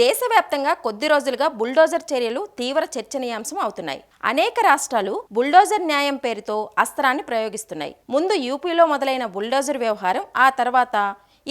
దేశవ్యాప్తంగా కొద్ది రోజులుగా బుల్డోజర్ చర్యలు తీవ్ర చర్చనీయాంశం అవుతున్నాయి. అనేక రాష్ట్రాలు బుల్డోజర్ న్యాయం పేరుతో అస్త్రాన్ని ప్రయోగిస్తున్నాయి. ముందు యూపీలో మొదలైన బుల్డోజర్ వ్యవహారం ఆ తర్వాత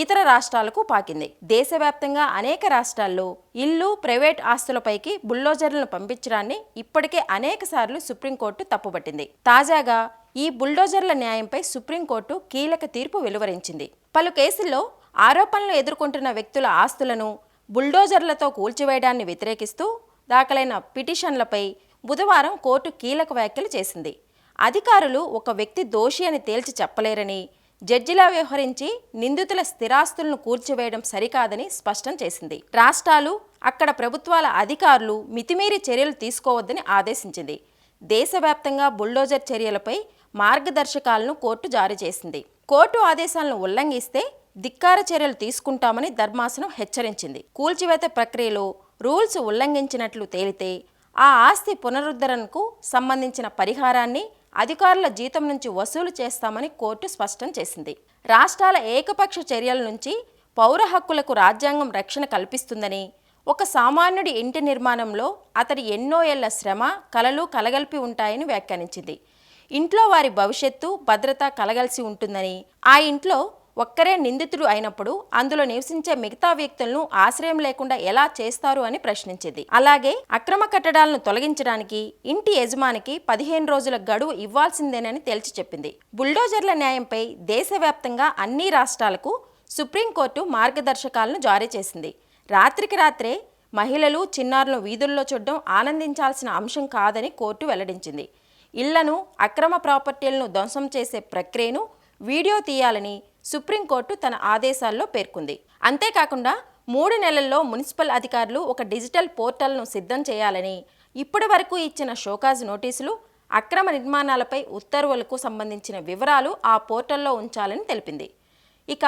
ఇతర రాష్ట్రాలకు పాకింది. దేశవ్యాప్తంగా అనేక రాష్ట్రాల్లో ఇల్లు ప్రైవేట్ ఆస్తులపైకి బుల్డోజర్లను పంపించడాన్ని ఇప్పటికే అనేక సార్లు సుప్రీంకోర్టు తప్పుపట్టింది. తాజాగా ఈ బుల్డోజర్ల న్యాయంపై సుప్రీంకోర్టు కీలక తీర్పు వెలువరించింది. పలు కేసుల్లో ఆరోపణలు ఎదుర్కొంటున్న వ్యక్తుల ఆస్తులను బుల్డోజర్లతో కూల్చివేయడాన్ని వ్యతిరేకిస్తూ దాఖలైన పిటిషన్లపై బుధవారం కోర్టు కీలక వ్యాఖ్యలు చేసింది. అధికారులు ఒక వ్యక్తి దోషి అని తేల్చి చెప్పలేరని జడ్జిలా వ్యవహరించి నిందితుల స్థిరాస్తులను కూల్చివేయడం సరికాదని స్పష్టం చేసింది. రాష్ట్రాలు అక్కడ ప్రభుత్వాల అధికారులు మితిమీరి చర్యలు తీసుకోవద్దని ఆదేశించింది. దేశవ్యాప్తంగా బుల్డోజర్ చర్యలపై మార్గదర్శకాలను కోర్టు జారీ చేసింది. కోర్టు ఆదేశాలను ఉల్లంఘిస్తే ధిక్కార చర్యలు తీసుకుంటామని ధర్మాసనం హెచ్చరించింది. కూల్చివేత ప్రక్రియలో రూల్స్ ఉల్లంఘించినట్లు తేలితే ఆ ఆస్తి పునరుద్ధరణకు సంబంధించిన పరిహారాన్ని అధికారుల జీతం నుంచి వసూలు చేస్తామని కోర్టు స్పష్టం చేసింది. రాష్ట్రాల ఏకపక్ష చర్యల నుంచి పౌర హక్కులకు రాజ్యాంగం రక్షణ కల్పిస్తుందని ఒక సామాన్యుడి ఇంటి నిర్మాణంలో అతడి ఎన్నో ఏళ్ళ శ్రమ కలలు కలగలిపి ఉంటాయని వ్యాఖ్యానించింది. ఇంట్లో వారి భవిష్యత్తు భద్రత కలగలిసి ఉంటుందని ఆ ఇంట్లో ఒక్కరే నిందితుడు అయినప్పుడు అందులో నివసించే మిగతా వ్యక్తులను ఆశ్రయం లేకుండా ఎలా చేస్తారు అని ప్రశ్నించింది. అలాగే అక్రమ కట్టడాలను తొలగించడానికి ఇంటి యజమానికి పదిహేను రోజుల గడువు ఇవ్వాల్సిందేనని తేల్చి చెప్పింది. బుల్డోజర్ల న్యాయంపై దేశవ్యాప్తంగా అన్ని రాష్ట్రాలకు సుప్రీంకోర్టు మార్గదర్శకాలను జారీ చేసింది. రాత్రికి రాత్రే మహిళలు చిన్నారులను వీధుల్లో చూడడం ఆనందించాల్సిన అంశం కాదని కోర్టు వెల్లడించింది. ఇళ్ళను అక్రమ ప్రాపర్టీలను ధ్వంసం చేసే ప్రక్రియను వీడియో తీయాలని సుప్రీంకోర్టు తన ఆదేశాల్లో పేర్కొంది. అంతేకాకుండా మూడు నెలల్లో మున్సిపల్ అధికారులు ఒక డిజిటల్ పోర్టల్ను సిద్ధం చేయాలని ఇప్పటి వరకు ఇచ్చిన షోకాజ్ నోటీసులు అక్రమ నిర్మాణాలపై ఉత్తర్వులకు సంబంధించిన వివరాలు ఆ పోర్టల్లో ఉంచాలని తెలిపింది. ఇక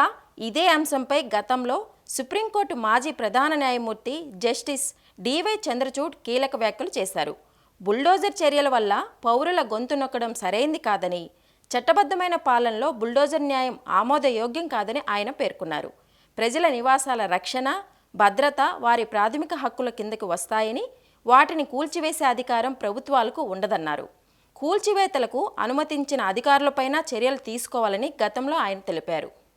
ఇదే అంశంపై గతంలో సుప్రీంకోర్టు మాజీ ప్రధాన న్యాయమూర్తి జస్టిస్ డివై చంద్రచూడ్ కీలక వ్యాఖ్యలు చేశారు. బుల్డోజర్ చర్యల వల్ల పౌరుల గొంతు నొక్కడం సరైంది కాదని చట్టబద్ధమైన పాలనలో బుల్డోజర్ న్యాయం ఆమోదయోగ్యం కాదని ఆయన పేర్కొన్నారు. ప్రజల నివాసాల రక్షణ భద్రత వారి ప్రాథమిక హక్కుల కిందకు వస్తాయని వాటిని కూల్చివేసే అధికారం ప్రభుత్వాలకు ఉండదన్నారు. కూల్చివేతలకు అనుమతించిన అధికారులపైన చర్యలు తీసుకోవాలని గతంలో ఆయన తెలిపారు.